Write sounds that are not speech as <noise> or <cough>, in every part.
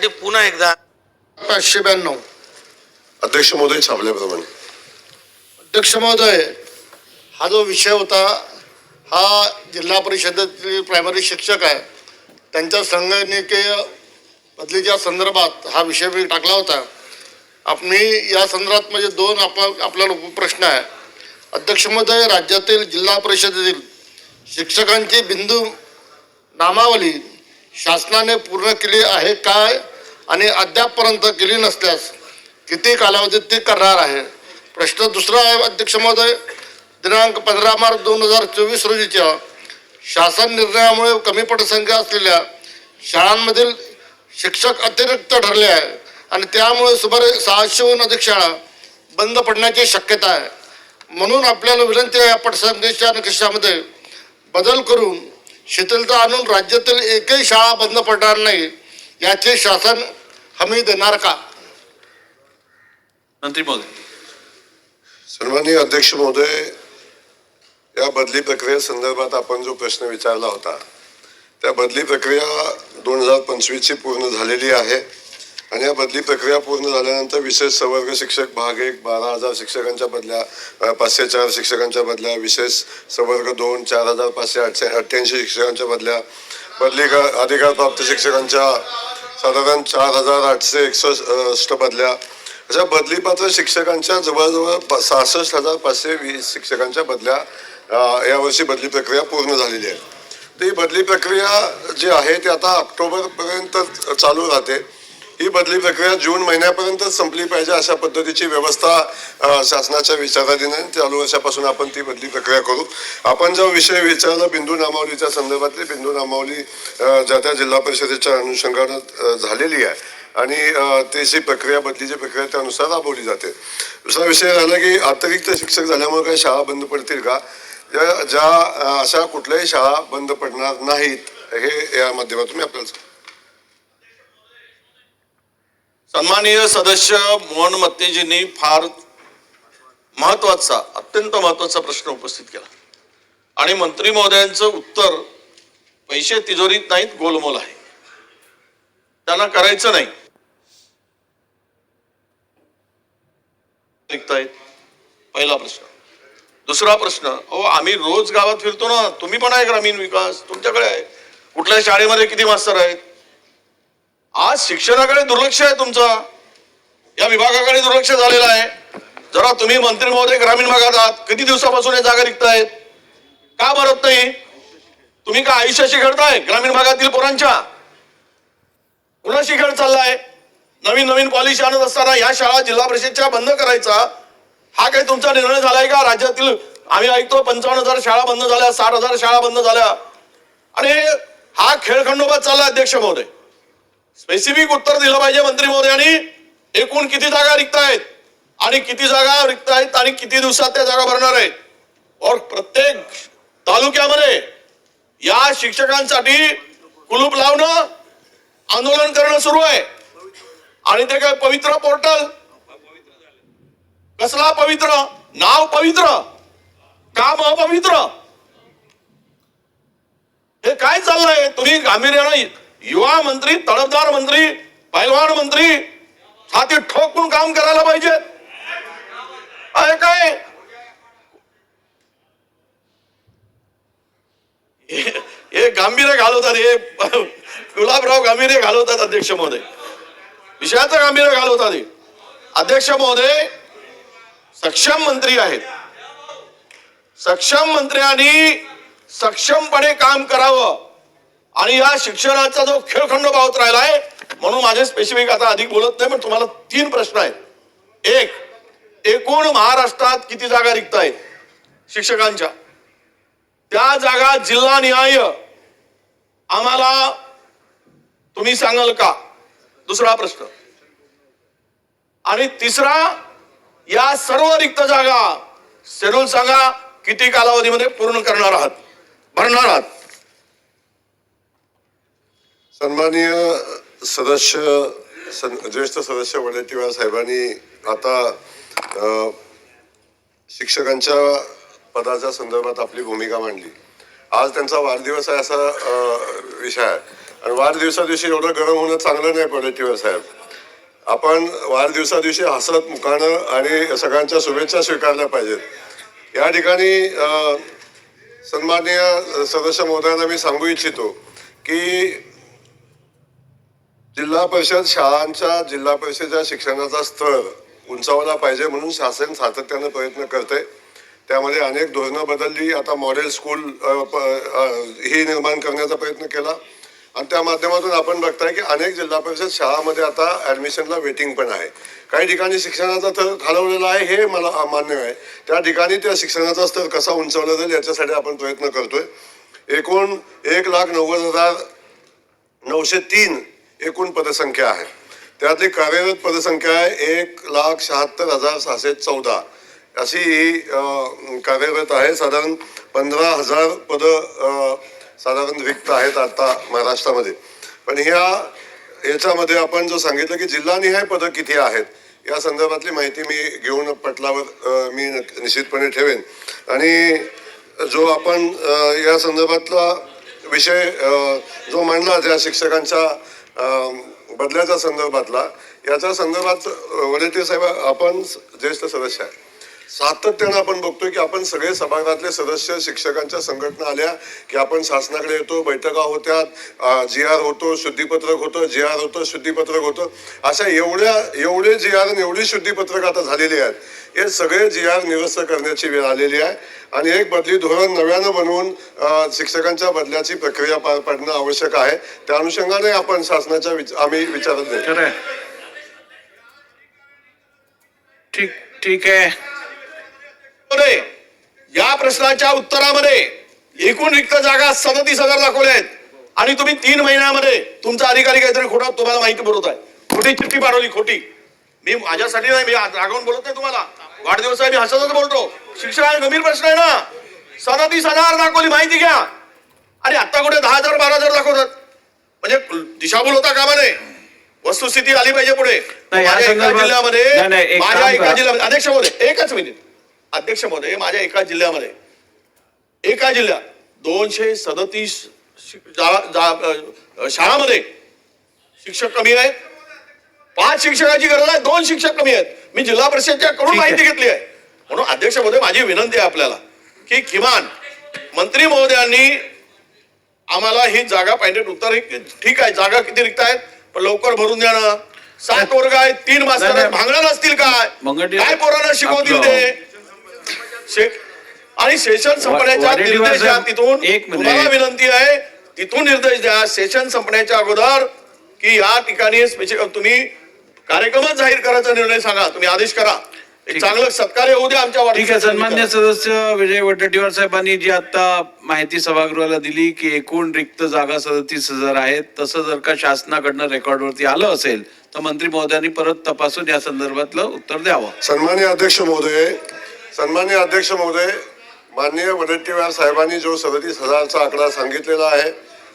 ते पुन्हा एकदा. पाचशे ब्याण्णव. अध्यक्ष महोदय छापल्याप्रमाणे अध्यक्ष महोदय हा जो विषय होता हा जिल्हा परिषदेतील प्रायमरी शिक्षक आहे. त्यांच्या संगणकीय बदलीच्या संदर्भात हा विषय मी टाकला होता. आप मी या संदर्भात म्हणजे दोन आप आपल्याला प्रश्न आहे. अध्यक्ष महोदय राज्यातील जिल्हा परिषदेतील शिक्षकांची बिंदू नामावली शासनाने पूर्ण केली आहे काय आणि अद्यापपर्यंत केली नसल्यास किती कालावधीत ती करणार आहे? प्रश्न दुसरा आहे अध्यक्ष महोदय दिनांक पंधरा मार्च दोन हजार चोवीस रोजीच्या शासन निर्णयामुळे कमी पटसंख्या असलेल्या शाळांमधील शिक्षक अतिरिक्त ठरले आहे आणि त्यामुळे सुमारे सहाशेहून अधिक शाळा बंद पडण्याची शक्यता आहे. म्हणून आपल्याला विनंती आहे या पटसंख्येच्या निकषामध्ये बदल करून शिथिलता आणून राज्यातील एकही शाळा बंद पडणार नाही याची शासन हमी देणार का? मंत्री महोदय. सन्माननीय अध्यक्ष महोदय या बदली प्रक्रियेसंदर्भात आपण जो प्रश्न विचारला होता त्या बदली प्रक्रिया दोन हजार पंचवीसची पूर्ण झालेली आहे. आणि या बदली प्रक्रिया पूर्ण झाल्यानंतर विशेष सवर्ग शिक्षक भाग एक बारा हजार शिक्षकांच्या बदल्या पाचशे चार शिक्षकांच्या बदल्या विशेष सवर्ग दोन चार हजार पाचशे आठशे अठ्ठ्याऐंशी शिक्षकांच्या बदल्या बदली का अधिकार प्राप्त शिक्षकांच्या साधारण चार हजार आठशे एकसष्ट बदल्या. अशा बदलीपात्र शिक्षकांच्या जवळजवळ सहासष्ट हजार पाचशे वीस शिक्षकांच्या बदल्या यावर्षी बदली प्रक्रिया पूर्ण झालेली आहे. तर ही बदली प्रक्रिया जी आहे ती आता ऑक्टोबरपर्यंत चालू राहते. ही बदली प्रक्रिया जून महिन्यापर्यंत संपली पाहिजे अशा पद्धतीची व्यवस्था शासनाच्या विचाराधीन आहे चालू वर्षापासून आपण ती बदली प्रक्रिया करू. आपण जो विषय विचारला बिंदू नामावलीच्या संदर्भातली बिंदू नामावली ज्या त्या जिल्हा परिषदेच्या अनुषंगानं झालेली आहे. आणि त्याची प्रक्रिया बदलीची प्रक्रिया त्यानुसार राबवली जाते. दुसरा विषय राहिला की अतिरिक्त शिक्षक झाल्यामुळे काही शाळा बंद पडतील का? ज्या ज्या अशा कुठल्याही शाळा बंद पडणार नाहीत हे या माध्यमातून मी आपल्याला सांगतो. सन्माननीय सदस्य मोहन मत्तेजींनी फार महत्त्वाचा अत्यंत महत्त्वाचा प्रश्न उपस्थित केला. आणि मंत्री महोदयांचं उत्तर पैसे तिजोरीत नाहीत गोलमोल आहे. त्यांना करायचं नाही. पहिला प्रश्न. दुसरा प्रश्न अहो आम्ही रोज गावात फिरतो ना तुम्ही पण आहे ग्रामीण विकास तुमच्याकडे आहे. कुठल्या शाळेमध्ये किती मास्तर आहेत? आज शिक्षणाकडे दुर्लक्ष आहे तुमचं. या विभागाकडे दुर्लक्ष झालेलं आहे. जरा तुम्ही मंत्री महोदय ग्रामीण भागात आहात. किती दिवसापासून या जागा रिक्त का भरत नाही? तुम्ही का आयुष्याशी खेळताय ग्रामीण भागातील पोरांच्या? कुणाशी खेळ चाललाय. नवीन नवीन पॉलिसी आणत असताना या शाळा जिल्हा परिषदच्या बंद करायचा. हा काही तुमचा निर्णय झालाय का? राज्यातील आम्ही ऐकतो पंचावन्न हजार शाळा बंद झाल्या साठ हजार शाळा बंद झाल्या. आणि हा खेळखंडोबा चालला अध्यक्ष महोदय. स्पेसिफिक उत्तर दिलं पाहिजे मंत्री महोदयांनी एकूण किती जागा रिक्त आहेत आणि किती जागा रिक्त आहेत आणि किती दिवसात त्या जागा भरणार आहेत? और प्रत्येक तालुक्यामध्ये या शिक्षकांसाठी कुलूप लावणं आंदोलन करणं सुरू आहे. आणि ते काय पवित्र पोर्टल? कसला पवित्र? नाव पवित्र? काम अपवित्र? हे काय चाललंय? तुम्ही गांभीर्यानं युवा मंत्री तडफदार मंत्री पैलवान मंत्री छाती ठोकून काम करायला पाहिजे. आहे काय? हे- हे गांभीर्य घालवतात हे गुलाबराव गांभीर्य घालवतात अध्यक्ष महोदय. विषयाचं गांभीर्य घालवतात हे. अध्यक्ष महोदय सक्षम मंत्री आहेत. सक्षम मंत्र्यांनी सक्षमपणे काम करावं. आणि या शिक्षणाचा जो खेळखंड पावत आहे म्हणून माझे स्पेसिफिक आता अधिक बोलत नाही पण तुम्हाला तीन प्रश्न आहेत. एक एकूण महाराष्ट्रात किती जागा रिक्त आहेत शिक्षकांच्या. त्या जागा जिल्हा न्याय आम्हाला तुम्ही सांगाल का? दुसरा प्रश्न. आणि तिसरा या सर्व रिक्त जागा शेड्यूल सांगा किती कालावधीमध्ये पूर्ण करणार आहात? भरणार आहात? सन्माननीय सदस्य सन- ज्येष्ठ सदस्य वडेट्टीवार साहेबांनी आता शिक्षकांच्या पदाच्या संदर्भात आपली भूमिका मांडली. आज त्यांचा वाढदिवस आहे असा विषय आहे. आणि वाढदिवसा दिवशी एवढं गरम होणं चांगलं नाही वडेट्टीवार साहेब. आपण वाढदिवसा दिवशी हसत मुखानं आणि सगळ्यांच्या शुभेच्छा स्वीकारल्या पाहिजेत. या ठिकाणी सन्माननीय सदस्य महोदयांना मी सांगू इच्छितो की जिल्हा परिषद शाळांच्या जिल्हा परिषदेच्या शिक्षणाचा स्तर उंचावला पाहिजे म्हणून शासन सातत्यानं प्रयत्न करते त्यामध्ये अनेक धोरणं बदलली. आता मॉडेल स्कूल प- ही निर्माण करण्याचा प्रयत्न केला. आणि त्या माध्यमातून आपण बघताय की अनेक जिल्हा परिषद शाळामध्ये आता ऍडमिशनला वेटिंग पण आहे. काही ठिकाणी शिक्षणाचा थर खालवलेला आहे हे मला मान्य आहे. त्या ठिकाणी त्या शिक्षणाचा स्तर कसा उंचावला जाईल याच्यासाठी आपण प्रयत्न करतोय. एकूण एक लाख नव्वद हजार नऊशे तीन एकूण पदसंख्या आहे. त्यातली कार्यरत पदसंख्या आहे एक लाख शहात्तर हजार सहाशे चौदा. अशी ही कार्यरत आहे. साधारण पंधरा हजार पदं साधारण रिक्त आहेत आता महाराष्ट्रामध्ये. पण ह्या याच्यामध्ये आपण जो सांगितलं की जिल्हानिहाय पदं किती आहेत या संदर्भातली माहिती मी घेऊन पटलावर मी निश्चितपणे ठेवेन. आणि जो आपण या संदर्भातला विषय जो मांडला ज्या शिक्षकांच्या बदल्याच्या संदर्भातला. याच्या संदर्भात अं, साहेब आपण ज्येष्ठ सदस्य आहे. सातत्यानं आपण बघतोय की आपण सगळे सभागृहातले सदस्य शिक्षकांच्या संघटना आल्या की आपण शासनाकडे येतो बैठका होत्या जी आर होतो शुद्धीपत्रक होतं जी आर होतं शुद्धीपत्रक होतं. अशा एवढ्या एवढे जी आर आणि एवढी शुद्धीपत्रक आता झालेली आहेत. हे सगळे जी आर निरस्त करण्याची वेळ आलेली आहे. आणि एक बदली धोरण नव्यानं बनवून शिक्षकांच्या बदल्याची प्रक्रिया पार पाडणं आवश्यक आहे. त्या अनुषंगाने आपण शासनाच्या विच- आम्ही विचारत नाही ठीक ठीक आहे. या प्रश्नाच्या उत्तरामध्ये एकूण रिक्त जागा सदतीस हजार दाखवल्या आहेत. आणि तुम्ही तीन महिन्यामध्ये तुमचा अधिकारी काहीतरी खोटा तुम्हाला माहिती पुरवत आहे. खोटी चिठ्ठी पाठवली खोटी. मी माझ्यासाठी नाही मी रागवून बोलत नाही तुम्हाला. वाढदिवस आहे मी हसतच बोलतो. शिक्षण हा गंभीर प्रश्न आहे ना. सदतीस हजार दाखवली माहिती घ्या. आणि आता कुठे दहा हजार बारा हजार दाखवतात? म्हणजे दिशाभूल होता कामा नये वस्तुस्थिती आली पाहिजे पुढे. माझ्या एका जिल्ह्यामध्ये माझ्या एका. जिल्ह्यामध्ये अध्यक्ष महोदय एकच मिनिट. अध्यक्ष महोदय माझ्या एका जिल्ह्यामध्ये. एका जिल्ह्यात दोनशे सदतीस शाळामध्ये शिक्षक कमी आहेत. पाच शिक्षकाची गरज आहे दोन शिक्षक कमी आहेत. मी जिल्हा परिषदच्या कडून. माहिती घेतली आहे. म्हणून अध्यक्ष महोदय माझी विनंती आहे आपल्याला की किमान मंत्री महोदयांनी आम्हाला ही जागा पाहिजे. उत्तर हे ठीक आहे जागा किती रिक्त आहेत पण लवकर भरून ना सात वर्ग आहेत तीन मास्तर. भांगणार नसतील काय? काय पोरांना शिकवतील ते? आणि सेशन संपण्याच्या निर्देश द्या तिथून. तुम्हाला विनंती आहे तिथून निर्देश द्या सेशन संपण्याच्या अगोदर की या ठिकाणी स्पेशल तुम्ही कार्यक्रमच जाहीर करायचा निर्णय सांगा तुम्ही आदेश करा. चांगलं सत्कार्य होऊ द्या आमच्या ठीक आहे सन्मान्य. सदस्य विजय वडेट्टीवार साहेबांनी जी आता माहिती सभागृहाला दिली की एकूण रिक्त जागा सदतीस हजार आहेत तसं जर का शासनाकडनं रेकॉर्डवरती आलं असेल तर मंत्री महोदयांनी परत तपासून या संदर्भातलं उत्तर द्यावं सन्मान्य अध्यक्ष महोदय सन्मान्य अध्यक्ष महोदय माननीय वडेट्टीवार साहेबांनी जो सदतीस हजारचा आकडा सांगितलेला आहे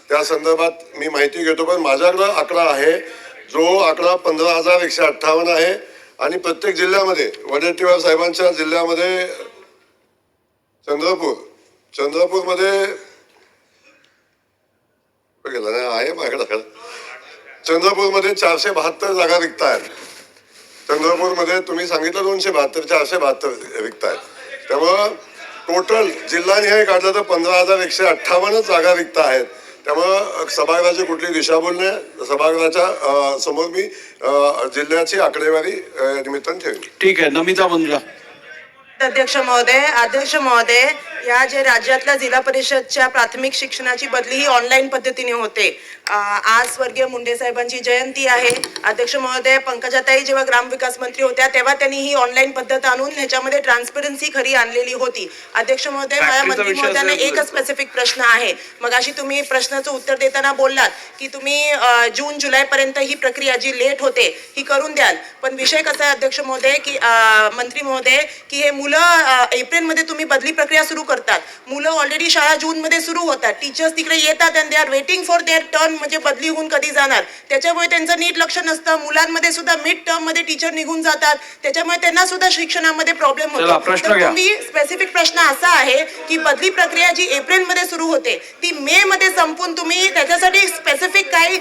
त्या संदर्भात मी माहिती घेतो पण माझ्याकडं आकडा आहे जो आकडा पंधरा हजार एकशे अठ्ठावन्न आहे आणि प्रत्येक जिल्ह्यामध्ये वडेट्टीवार साहेबांच्या जिल्ह्यामध्ये चंद्रपूर चंद्रपूरमध्ये गेला नाही आहे माझ्याकडं. चंद्रपूरमध्ये चारशे बहात्तर जागा रिक्त आहेत चंद्रपूरमध्ये तुम्ही सांगितलं दोनशे बहात्तरच्या चारशे बहात्तर विकतायत आहेत त्यामुळं टोटल जिल्हानिहाय काढलं तर पंधरा हजार एकशे अठ्ठावन्न जागा रिक्त आहेत. त्यामुळं सभागृहाची कुठली दिशाभूल नाही सभागृहाच्या समोर मी जिल्ह्याची आकडेवारी अं, निमित्तानं ठेवली ठीक आहे नमिता मुंद्रा अध्यक्ष महोदय अध्यक्ष महोदय या जे राज्यातल्या जिल्हा परिषदच्या प्राथमिक शिक्षणाची बदली ही ऑनलाईन पद्धतीने होते. आज स्वर्गीय मुंडे साहेबांची जयंती आहे. अध्यक्ष महोदय पंकजाताई जेव्हा ग्रामविकास मंत्री होत्या तेव्हा त्यांनी ही ऑनलाईन पद्धत आणून ह्याच्यामध्ये ट्रान्सपरन्सी खरी आणलेली होती. अध्यक्ष महोदय माझ्या मंत्री महोदयांना एकच स्पेसिफिक प्रश्न आहे. मग अशी तुम्ही प्रश्नाचं उत्तर देताना बोललात की तुम्ही जून जुलै पर्यंत ही प्रक्रिया जी लेट होते ही करून द्याल. पण विषय कसा आहे अध्यक्ष महोदय की मंत्री महोदय की हे मूल मुलं एप्रिलमध्ये तुम्ही बदली प्रक्रिया सुरू करतात. मुलं ऑलरेडी शाळा जूनमध्ये सुरू होतात. टीचर्स तिकडे येतात आणि they are waiting for their turn म्हणजे बदली होऊन कधी जाणार. त्याच्यामुळे त्यांचं नीट लक्ष नसतं. मुलांमध्ये सुद्धा मिड टर्ममध्ये टीचर निघून जातात. त्याच्यामुळे त्यांना सुद्धा शिक्षणामध्ये प्रॉब्लेम होतो. तर. तुम्ही स्पेसिफिक प्रश्न असा आहे की बदली प्रक्रिया जी एप्रिलमध्ये सुरू होते ती मे मध्ये संपून तुम्ही त्याच्यासाठी स्पेसिफिक काही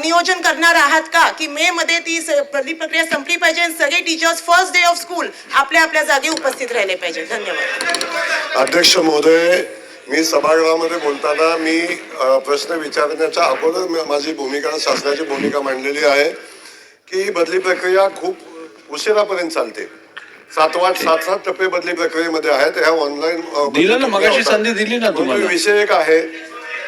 नियोजन करणार आहात का? की मे मध्ये ती बदली प्रक्रिया संपली पाहिजे सगळे teachers first day of school आपल्या आपल्या जागी उपस्थित राहिले पाहिजे. धन्यवाद. अध्यक्ष महोदय मी सभागृहामध्ये बोलताना मी प्रश्न विचारण्याच्या अगोदर माझी भूमिका शासनाची भूमिका मांडलेली आहे की ही बदली प्रक्रिया खूप उशिरापर्यंत चालते. सात आठ सात सात टप्पे बदली प्रक्रियेमध्ये आहेत. ह्या ऑनलाईन दिलं ना, मगाशी संधी दिली ना तुम्हाला. विषय एक आहे.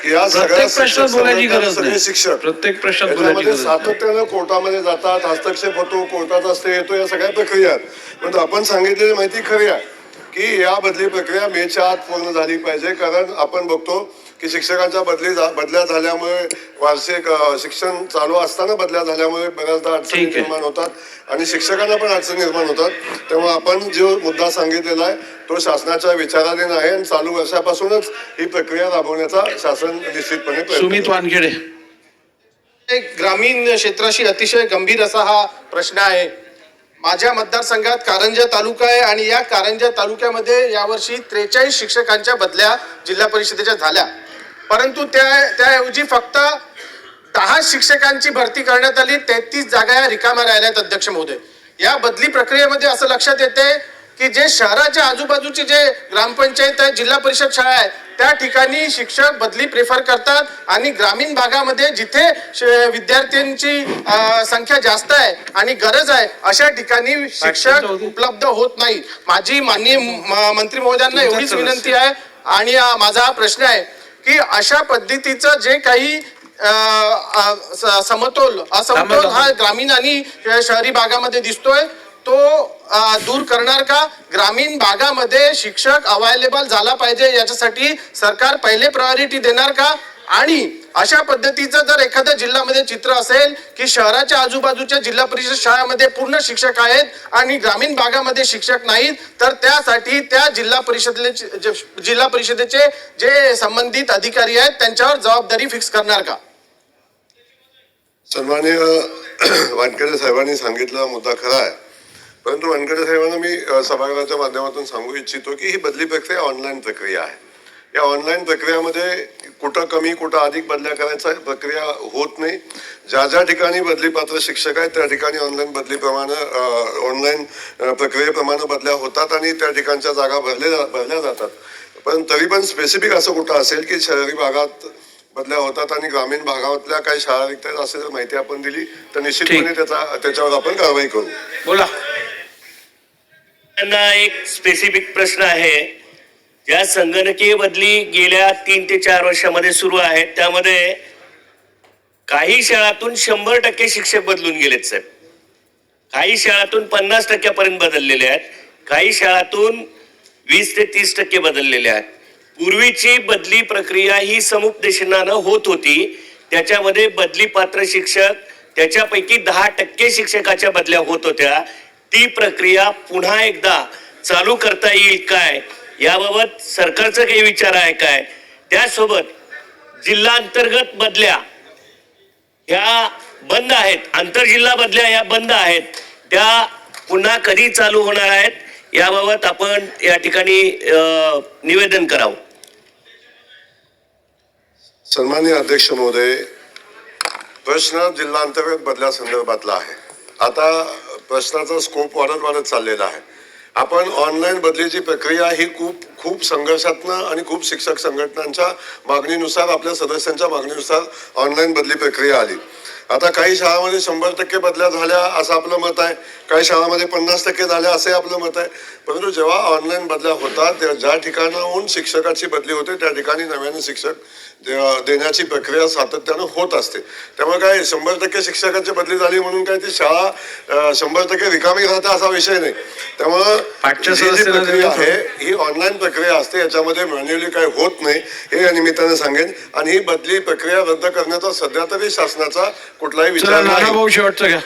या सगळ्या प्रत्येक प्रश्नात बोलायची गरज सगळे नाही. शिक्षक प्रत्येक प्रश्नात बोलायची याच्यामध्ये गरज नाही. सातत्यानं कोर्टामध्ये जातात हस्तक्षेप होतो कोर्टाचा स्टे येतो या सगळ्या प्रक्रिया आहेत परंतु आपण सांगितलेली माहिती खरी आहे की या बदली प्रक्रिया मेच्या आत पूर्ण झाली पाहिजे कारण आपण बघतो की शिक्षकांच्या बदली बदल्या झाल्यामुळे वार्षिक शिक्षण चालू असताना बदल्या झाल्यामुळे बऱ्याचदा अडचणी. निर्माण होतात आणि शिक्षकांना पण अडचणी निर्माण होतात तेव्हा आपण जो मुद्दा सांगितलेला आहे तो शासनाच्या विचाराधीन आहे आणि चालू वर्षापासूनच ही प्रक्रिया राबवण्याचा शासन निश्चितपणे सुमित. वानखेडे एक ग्रामीण क्षेत्राशी अतिशय गंभीर असा हा प्रश्न आहे माझ्या मतदारसंघात कारंजा तालुका आहे आणि या कारंजा तालुक्यामध्ये यावर्षी त्रेचाळीस शिक्षकांच्या बदल्या जिल्हा परिषदेच्या झाल्या परंतु त्या त्याऐवजी फक्त दहा शिक्षकांची भरती करण्यात आली तेहतीस जागा या रिकाम्या राहिल्यात अध्यक्ष महोदय. या बदली प्रक्रियेमध्ये असं लक्षात येते की जे शहराच्या आजूबाजूचे जे ग्रामपंचायत आहे जिल्हा परिषद शाळा आहे त्या ठिकाणी शिक्षक बदली प्रेफर करतात आणि ग्रामीण भागामध्ये जिथे विद्यार्थ्यांची संख्या जास्त आहे आणि गरज आहे अशा ठिकाणी शिक्षक उपलब्ध होत नाही माझी माननीय मंत्री महोदयांना एवढीच. विनंती आहे आणि माझा हा प्रश्न आहे. की अशा पद्धतीचं जे काही समतोल असमतोल हा ग्रामीण आणि शहरी भागामध्ये दिसतोय तो दूर करणार का? ग्रामीण भागामध्ये शिक्षक अवेलेबल झाला पाहिजे याच्यासाठी सरकार पहिले प्रायोरिटी देणार का? आणि अशा पद्धतीचं जर एखाद्या जिल्ह्यामध्ये चित्र असेल की शहराच्या आजूबाजूच्या जिल्हा परिषद शाळेमध्ये पूर्ण शिक्षक आहेत आणि ग्रामीण भागामध्ये शिक्षक नाहीत तर त्यासाठी त्या जिल्हा परिषदेचे जिल्हा परिषदेचे जे संबंधित अधिकारी आहेत त्यांच्यावर जबाबदारी फिक्स करणार का? सन्मान्य <clears throat> वानखेडे साहेबांनी सांगितलेला मुद्दा खरा आहे. परंतु वानखेडे साहेबांना मी सभागृहाच्या माध्यमातून सांगू इच्छितो की ही बदली प्रक्रिया ऑनलाईन प्रक्रिया आहे. या ऑनलाईन प्रक्रियामध्ये कुठं कमी कुठं अधिक बदल्या करायचा प्रक्रिया होत नाही. ज्या ज्या ठिकाणी बदली पात्र शिक्षक आहेत त्या ठिकाणी ऑनलाईन बदलीप्रमाणे ऑनलाईन प्रक्रियेप्रमाणे बदल्या होतात आणि त्या ठिकाणच्या जागा भरल्या भरल्या जातात. पण तरी पण स्पेसिफिक असं कुठं असेल की शहरी भागात बदल्या होतात आणि ग्रामीण भागातल्या काही शाळा रिक्त आहेत असे जर माहिती आपण दिली तर निश्चितपणे. त्याचा त्याच्यावर आपण कारवाई करू. बोला. त्यांना एक स्पेसिफिक प्रश्न आहे. ज्या संगणकीय बदली गेल्या तीन ते चार वर्षामध्ये सुरू आहेत त्यामध्ये काही शाळातून शंभर टक्के शिक्षक बदलून गेलेत सर. काही शाळातून पन्नास टक्क्यापर्यंत बदललेले आहेत काही शाळातून वीस ते तीस टक्के बदललेले आहेत. पूर्वीची बदली प्रक्रिया ही समुपदेशनानं होत होती. त्याच्यामध्ये बदली पात्र शिक्षक त्याच्यापैकी दहा टक्के शिक्षकाच्या बदल्या होत होत्या. ती प्रक्रिया पुन्हा एकदा चालू करता येईल काय? याबाबत सरकारचा काही विचार आहे काय? त्यासोबत जिल्हा अंतर्गत बदल्या ह्या बंद आहेत आंतरजिल्हा बदल्या ह्या बंद आहेत त्या पुन्हा कधी चालू होणार आहेत याबाबत आपण या ठिकाणी निवेदन करावं. सन्माननीय अध्यक्ष महोदय प्रश्न जिल्हा अंतर्गत बदल्या संदर्भातला आहे. आता प्रश्नाचा स्कोप वाढत वाढत चाललेला आहे. आपण ऑनलाईन बदलीची प्रक्रिया ही खूप खूप संघर्षातनं आणि खूप शिक्षक संघटनांच्या मागणीनुसार आपल्या सदस्यांच्या मागणीनुसार ऑनलाईन बदली प्रक्रिया आली. आता काही शाळामध्ये शंभर टक्के बदल्या झाल्या असं आपलं मत आहे. काही शाळामध्ये पन्नास टक्के झाल्या असे आपलं मत आहे. परंतु जेव्हा ऑनलाईन बदल्या होतात त्या ज्या ठिकाणाहून शिक्षकाची बदली होते त्या ठिकाणी नव्याने शिक्षक देण्याची प्रक्रिया सातत्यानं होत असते. त्यामुळे काय शंभर टक्के शिक्षकांची बदली झाली म्हणून काय ती शाळा शंभर टक्के रिकामी राहते असा विषय नाही. त्यामुळं प्रक्रिया आहे ही ऑनलाईन प्रक्रिया असते याच्यामध्ये मॅन्युअली काही होत नाही हे या निमित्तानं सांगेन. आणि ही बदली प्रक्रिया रद्द करण्याचा सध्या तरी शासनाचा कुठलाही विचार भाऊ शेवटचं घ्या.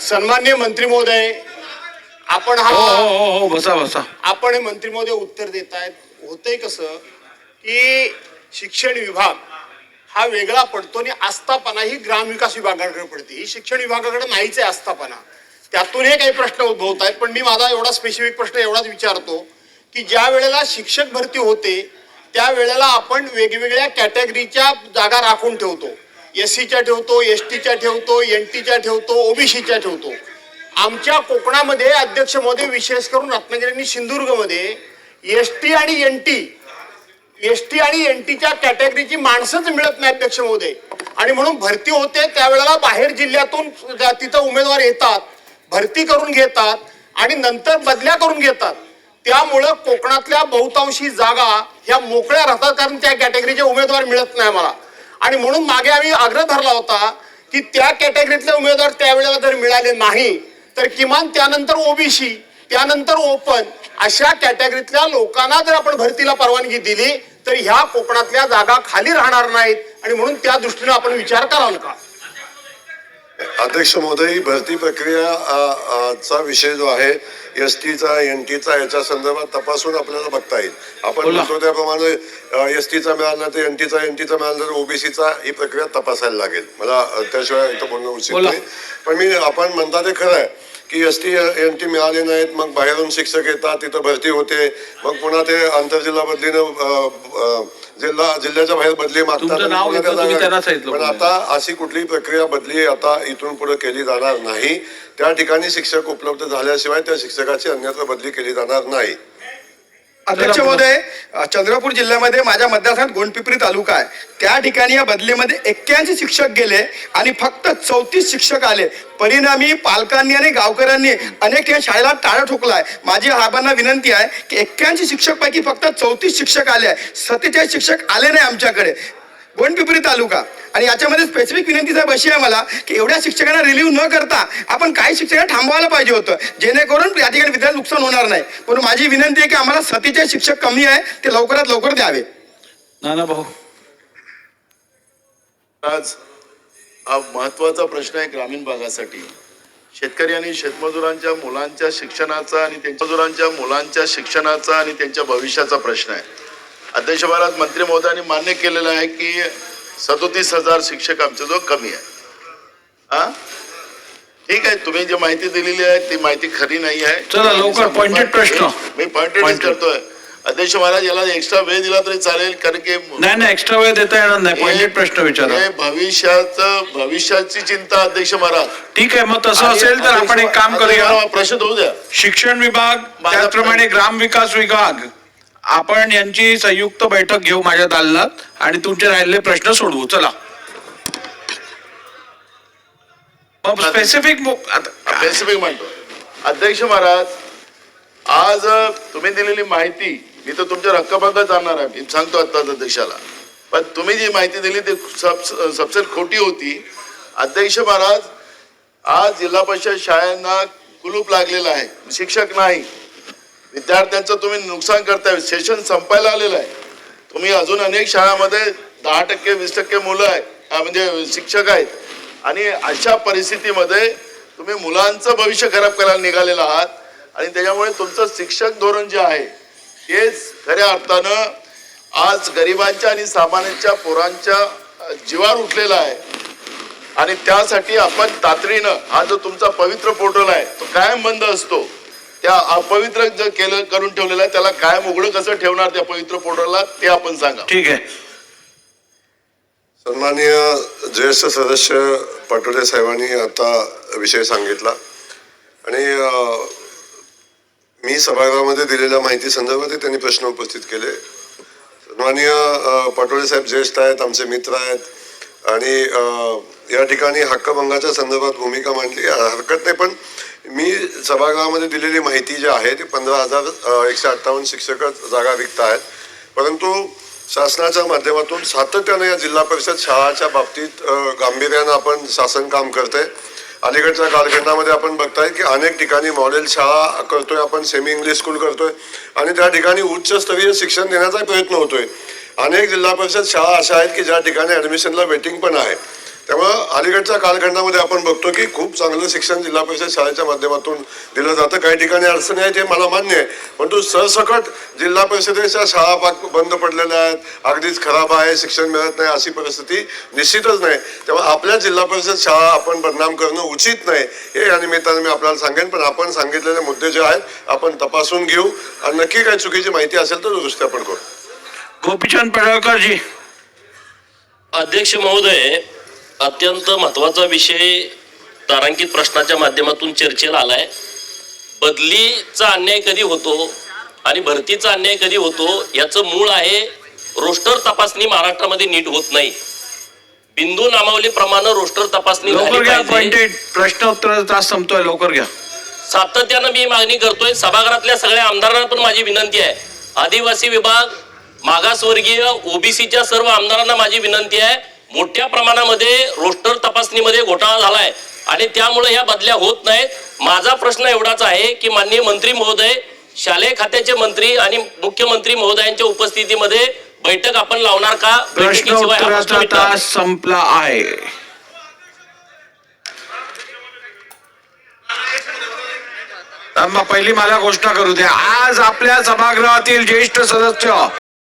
सन्मान्य मंत्री महोदय आपण हो हा हो हो हो बसा बसा. आपण हे मंत्री महोदय उत्तर देत आहेत होतंय कसं की शिक्षण विभाग हा वेगळा पडतो आणि आस्थापना ही ग्रामविकास विभागाकडे पडते. ही शिक्षण विभागाकडे नाहीच आहे आस्थापना. त्यातून हे काही प्रश्न उद्भवत आहेत पण मी माझा एवढा स्पेसिफिक प्रश्न एवढाच विचारतो की ज्या वेळेला शिक्षक भरती होते त्यावेळेला आपण वेगवेगळ्या कॅटेगरीच्या जागा राखून ठेवतो. एस सीच्या ठेवतो एस टीच्या ठेवतो एन टीच्या ठेवतो ओबीसीच्या ठेवतो. आमच्या कोकणामध्ये अध्यक्ष महोदय विशेष करून रत्नागिरी आणि सिंधुदुर्गमध्ये एस टी आणि एन टी एस टी आणि एन टीच्या कॅटेगरीची माणसंच मिळत नाही अध्यक्ष महोदय. आणि म्हणून भरती होते त्यावेळेला बाहेर जिल्ह्यातून तिथं उमेदवार येतात भरती करून घेतात आणि नंतर बदल्या करून घेतात. त्यामुळं कोकणातल्या बहुतांशी जागा ह्या मोकळ्या राहतात कारण त्या कॅटेगरीचे उमेदवार मिळत नाही मला आणि म्हणून मागे आम्ही आग्रह धरला होता की त्या कॅटेगरीतले उमेदवार त्यावेळेला जर मिळाले नाही तर किमान त्यानंतर ओबीसी त्यानंतर ओपन अशा कॅटेगरीतल्या लोकांना जर आपण भरतीला परवानगी दिली तर ह्या कोकणातल्या जागा खाली राहणार नाहीत. आणि म्हणून त्या दृष्टीने आपण विचार कराल का? अध्यक्ष महोदय ही भरती प्रक्रिया चा विषय जो आहे एस टीचा एन टीचा याच्या संदर्भात तपासून आपल्याला बघता येईल आपण. म्हणतो त्याप्रमाणे एस टीचा मिळाला तर एन टीचा एन टीचा मिळाला तर ओबीसीचा ही प्रक्रिया तपासायला लागेल मला त्याशिवाय इथं बोलणं उचित. नाही पण मी आपण म्हणता ते खरं आहे की एस टी एन टी मिळाले नाहीत मग बाहेरून शिक्षक येतात तिथं भरती होते मग पुन्हा ते आंतरजिल्हा बदलीनं जिल्हा जिल्ह्याच्या बाहेर बदली मागतात पण. आता अशी कुठलीही प्रक्रिया बदली आता इथून पुढे केली जाणार नाही. त्या ठिकाणी शिक्षक उपलब्ध झाल्याशिवाय त्या शिक्षकाची अन्यत्र बदली केली जाणार नाही. अध्यक्ष महोदय चंद्रपूर जिल्ह्यामध्ये माझ्या मतदारसंघात गोंडपिंपरी तालुका आहे. त्या ठिकाणी या बदलीमध्ये एक्क्याऐंशी शिक्षक गेले आणि फक्त चौतीस शिक्षक आले. परिणामी पालकांनी आणि गावकऱ्यांनी अनेक ठिकाणी शाळेला टाळा ठोकलाय. माझी आबांना विनंती आहे की एक्क्याऐंशी शिक्षक पैकी फक्त चौतीस शिक्षक आले आहे सत्तेचाळीस शिक्षक आले नाही आमच्याकडे. गोंडपिंपरी तालुका. आणि याच्यामध्ये स्पेसिफिक विनंती साहेब अशी आहे मला की एवढ्या शिक्षकांना रिलीव्ह न करता आपण काही शिक्षकांना थांबवायला पाहिजे होतं जेणेकरून या ठिकाणी विद्यार्थी नुकसान होणार नाही. पण माझी विनंती आहे की आम्हाला सतीचे शिक्षक कमी आहे ते लवकरात लवकर द्यावे. नाना भाऊ. आज हा महत्त्वाचा प्रश्न आहे ग्रामीण भागासाठी. शेतकरी आणि शेतमजुरांच्या मुलांच्या शिक्षणाचा आणि त्यांच्या मजुरांच्या मुलांच्या शिक्षणाचा आणि त्यांच्या भविष्याचा प्रश्न आहे. अध्यक्ष महाराज मंत्री महोदयांनी मान्य केलेलं आहे की सदोतीस हजार शिक्षक आमच्याजवळ कमी आहे. हा? ठीक आहे तुम्ही जी माहिती दिलेली आहे ती माहिती खरी नाही आहे. चला, लवकर, pointed प्रश्न. मी पॉइंटेड. करतोय. अध्यक्ष महाराज याला एक्स्ट्रा वेळ दिला तरी चालेल कारण की नाही नाही एक्स्ट्रा वेळ देता येणार नाही. पॉइंटेड प्रश्न विचारा. भविष्याचं भविष्याची चिंता अध्यक्ष महाराज ठीक आहे मग तसं असेल तर आपण एक काम करूया. प्रश्न होऊ द्या. शिक्षण विभाग त्याचप्रमाणे ग्रामविकास विभाग. आपण यांची संयुक्त बैठक घेऊ माझ्या दालनात आणि तुमचे राहिलेले प्रश्न सोडवू. चला. मग स्पेसिफिक स्पेसिफिक म्हणतो. अध्यक्ष महाराज आज तुम्ही दिलेली माहिती मी तर तुमच्या हक्कभंग जाणार आहे. मी सांगतो आत्ताच अध्यक्षाला. पण तुम्ही जी माहिती दिली ती सब सबसे खोटी होती. अध्यक्ष महाराज आज जिल्हा परिषद शाळांना कुलूप लागलेलं आहे. शिक्षक नाही. विद्यार्थ्यांचं तुम्ही नुकसान करताय. सेशन संपायला आलेलं आहे. तुम्ही अजून अनेक शाळांमध्ये दहा टक्के वीस टक्के मुलं आहेत म्हणजे शिक्षक आहेत. आणि अशा परिस्थितीमध्ये तुम्ही मुलांचं भविष्य खराब करायला निघालेलं आहात. आणि त्याच्यामुळे तुमचं शिक्षक धोरण जे आहे तेच खऱ्या अर्थानं आज गरिबांच्या आणि सामान्यांच्या पोरांच्या जीवावर उठलेला आहे. आणि त्यासाठी आपण तातडीनं हा जो तुमचा पवित्र पोर्टल आहे तो कायम बंद असतो. त्या अपवित्र केलं करून ठेवलेलं आहे त्याला कायम उघडं कसं ठेवणार त्या पवित्र पोर्टलला ते आपण सांगा. ठीक आहे. सन्माननीय ज्येष्ठ सदस्य पटोले साहेबांनी आता विषय सांगितला. आणि अ, मी सभागृहामध्ये दिलेल्या माहिती संदर्भात त्यांनी प्रश्न उपस्थित केले. सन्माननीय अ, पटोले साहेब ज्येष्ठ आहेत आमचे मित्र आहेत. आणि अ, या ठिकाणी हक्कभंगाच्या संदर्भात भूमिका मांडली. हरकत नाही पण मी सभागृहामध्ये दिलेली माहिती जी आहे ती पंधरा हजार एकशे अठ्ठावन्न शिक्षक जागा रिक्त आहेत परंतु शासनाच्या माध्यमातून सातत्यानं या जिल्हा परिषद शाळाच्या बाबतीत गांभीर्यानं आपण शासन काम करतंय. अलीकडच्या कालखंडामध्ये आपण बघताय की अनेक ठिकाणी मॉडेल शाळा करतोय आपण सेमी इंग्लिश स्कूल करतोय. आणि त्या ठिकाणी उच्चस्तरीय शिक्षण देण्याचा प्रयत्न होतोय. अनेक जिल्हा परिषद शाळा अशा आहेत की ज्या ठिकाणी ऍडमिशनला वेटिंग पण आहे. त्यामुळं अलीकडच्या कालखंडामध्ये आपण बघतो की खूप चांगलं शिक्षण जिल्हा परिषद शाळेच्या माध्यमातून दिलं जातं. काही ठिकाणी अडचणी आहेत हे मला मान्य आहे. परंतु सरसकट जिल्हा परिषदेच्या शाळा पाक बंद पडलेल्या आहेत. अगदीच खराब आहे शिक्षण मिळत नाही अशी परिस्थिती निश्चितच नाही. तेव्हा आपल्या जिल्हा परिषद शाळा आपण बदनाम करणं उचित नाही. हे या निमित्ताने मी आपल्याला सांगेन. पण आपण सांगितलेले मुद्दे जे आहेत आपण तपासून घेऊ. आणि नक्की काही चुकीची माहिती असेल तर दुरुस्ती आपण करू. गोपीचंद पडळकर जी अध्यक्ष महोदय अत्यंत महत्त्वाचा विषय तारांकित प्रश्नाच्या माध्यमातून चर्चेला आलाय. बदलीचा अन्याय कधी होतो आणि भरतीचा अन्याय कधी होतो याचं मूळ आहे रोस्टर तपासणी महाराष्ट्रामध्ये नीट होत नाही. बिंदू नामावलीप्रमाणे रोस्टर तपासणी झाली लवकर घ्या पाहिजे. पॉइंटेड प्रश्न उत्तर तास संपतोय लवकर घ्या. सातत्यानं मी मागणी करतोय सभागृहातल्या सगळ्या आमदारांना पण माझी विनंती आहे. आदिवासी विभाग मागासवर्गीय ओबीसीच्या सर्व आमदारांना माझी विनंती आहे. मोठ्या प्रमाणामध्ये रोस्टर तपासणीमध्ये घोटाळा झालाय. आणि त्यामुळे ह्या बदल्या होत नाहीत. माझा प्रश्न एवढाच आहे की माननीय मंत्री महोदय शालेय खात्याचे मंत्री आणि मुख्यमंत्री महोदयांच्या उपस्थितीमध्ये बैठक आपण लावणार का? प्रश्न बैठकीशिवाय हा प्रश्न उत्तराचा मिटणार? तास संपला आहे. पहिली मला घोषणा करू द्या. आज आपल्या सभागृहातील ज्येष्ठ सदस्य